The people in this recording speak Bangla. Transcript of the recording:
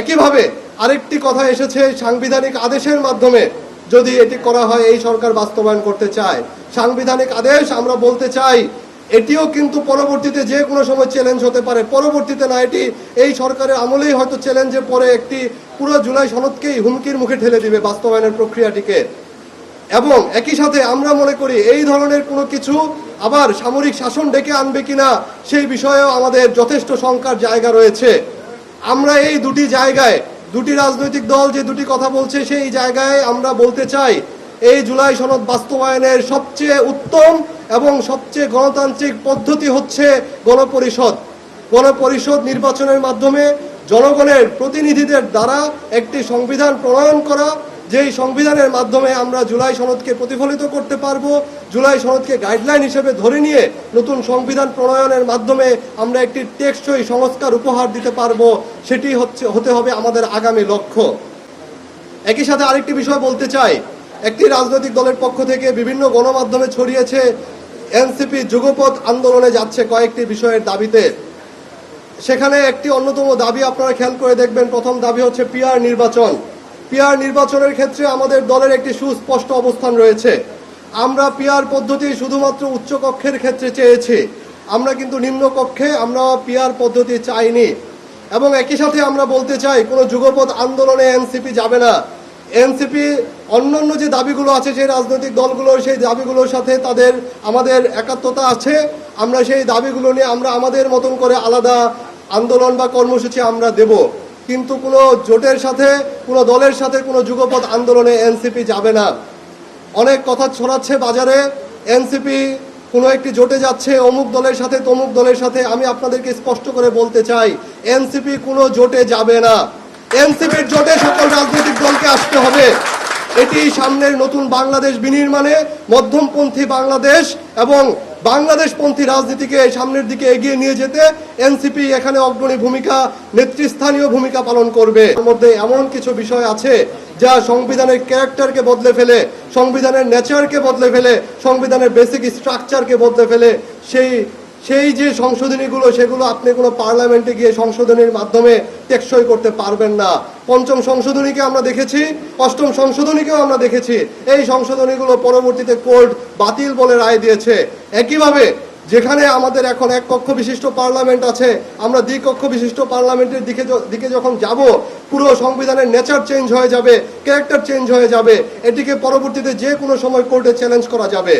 একইভাবে আরেকটি কথা এসেছে সাংবিধানিক আদেশের মাধ্যমে। যদি এটি করা হয়, এই সরকার বাস্তবায়ন করতে চায়। সাংবিধানিক আদেশ আমরা বলতে চাই, এটিও কিন্তু পরবর্তীতে যে কোনো সময় চ্যালেঞ্জ হতে পারে। পরবর্তীতে না, এটি এই সরকারের আমলেই হয়তো চ্যালেঞ্জে পরে একটি পুরো জুলাই সনদকেই হুমকির মুখে ঠেলে দিবে বাস্তবায়নের প্রক্রিয়াটিকে। এবং একই সাথে আমরা মনে করি, এই ধরনের কোনো কিছু আবার সামরিক শাসন ডেকে আনবে কিনা, সেই বিষয়েও আমাদের যথেষ্ট শঙ্কার জায়গা রয়েছে। আমরা এই দুটি জায়গায়, দুটি রাজনৈতিক দল যে দুটি কথা বলছে সেই জায়গায় আমরা বলতে চাই, এই জুলাই সনদ বাস্তবায়নের সবচেয়ে উত্তম এবং সবচেয়ে গণতান্ত্রিক পদ্ধতি হচ্ছে গণপরিষদ। গণপরিষদ নির্বাচনের মাধ্যমে জনগণের প্রতিনিধিদের দ্বারা একটি সংবিধান প্রণয়ন করা যেই সংবিধানের মাধ্যমে আমরা জুলাই সনদকে প্রতিফলিত করতে পারব, জুলাই সনদকে গাইডলাইন হিসেবে ধরে নিয়ে নতুন সংবিধান প্রণয়নের মাধ্যমে আমরা একটি টেকসই সংস্কার উপহার দিতে পারব, সেটি হচ্ছে, হতে হবে আমাদের আগামী লক্ষ্য। একই সাথে আরেকটি বিষয় বলতে চাই, একটি রাজনৈতিক দলের পক্ষ থেকে বিভিন্ন গণমাধ্যমে ছড়িয়েছে, এনসিপি যুগপথ আন্দোলনে যাচ্ছে কয়েকটি বিষয়ের দাবিতে। সেখানে একটি অন্যতম দাবি আপনারা খেয়াল করে দেখবেন, প্রথম দাবি হচ্ছে পিআর নির্বাচন। পিআর নির্বাচনের ক্ষেত্রে আমাদের দলের একটি সুস্পষ্ট অবস্থান রয়েছে। আমরা পিআর পদ্ধতি শুধুমাত্র উচ্চ কক্ষের ক্ষেত্রে চেয়েছি। আমরা কিন্তু নিম্ন কক্ষে আমরা পিআর পদ্ধতি চাইনি। এবং একই সাথে আমরা বলতে চাই, কোনো যুগপথ আন্দোলনে এনসিপি যাবে না। এনসিপি অন্যান্য যে দাবিগুলো আছে সেই রাজনৈতিক দলগুলোর, সেই দাবিগুলোর সাথে তাদের, আমাদের একাত্মতা আছে। আমরা সেই দাবিগুলো নিয়ে আমরা আমাদের মতন করে আলাদা আন্দোলন বা কর্মসূচি আমরা দেব। কিন্তু কোনো জোটের সাথে, কোনো দলের সাথে কোনো যুগপথ আন্দোলনে এনসিপি যাবে না। অনেক কথা ছড়াচ্ছে বাজারে, এনসিপি কোনো একটি জোটে যাচ্ছে, অমুক দলের সাথে, তমুক দলের সাথে। আমি আপনাদেরকে স্পষ্ট করে বলতে চাই, এনসিপি কোনো জোটে যাবে না। এনসিপির জোটে সকল রাজনৈতিক দলকে আসতে হবে। এটি সামনের নতুন বাংলাদেশ বিনির্মাণে মধ্যমপন্থী বাংলাদেশ এবং বাংলাদেশপন্থী রাজনীতিকে সামনের দিকে এগিয়ে নিয়ে যেতে এনসিপি এখানে অগ্রণী ভূমিকা, নেতৃস্থানীয় ভূমিকা পালন করবে। এর মধ্যে এমন কিছু বিষয় আছে যা সংবিধানের ক্যারেক্টারকে বদলে ফেলে, সংবিধানের নেচারকে বদলে ফেলে, সংবিধানের বেসিক স্ট্রাকচারকে বদলে ফেলে, সেই সেই যে সংশোধনীগুলো, সেগুলো আপনি কোনো পার্লামেন্টে গিয়ে সংশোধনীর মাধ্যমে টেকসই করতে পারবেন না। পঞ্চম সংশোধনীকে আমরা দেখেছি, অষ্টম সংশোধনীকেও আমরা দেখেছি। এই সংশোধনীগুলো পরবর্তীতে কোর্ট বাতিল বলে রায় দিয়েছে। একইভাবে, যেখানে আমাদের এখন এক কক্ষ বিশিষ্ট পার্লামেন্ট আছে, আমরা দ্বিকক্ষ বিশিষ্ট পার্লামেন্টের দিকে দিকে যখন যাব, পুরো সংবিধানের নেচার চেঞ্জ হয়ে যাবে, ক্যারেক্টার চেঞ্জ হয়ে যাবে। এটিকে পরবর্তীতে যে কোনো সময় কোর্টে চ্যালেঞ্জ করা যাবে।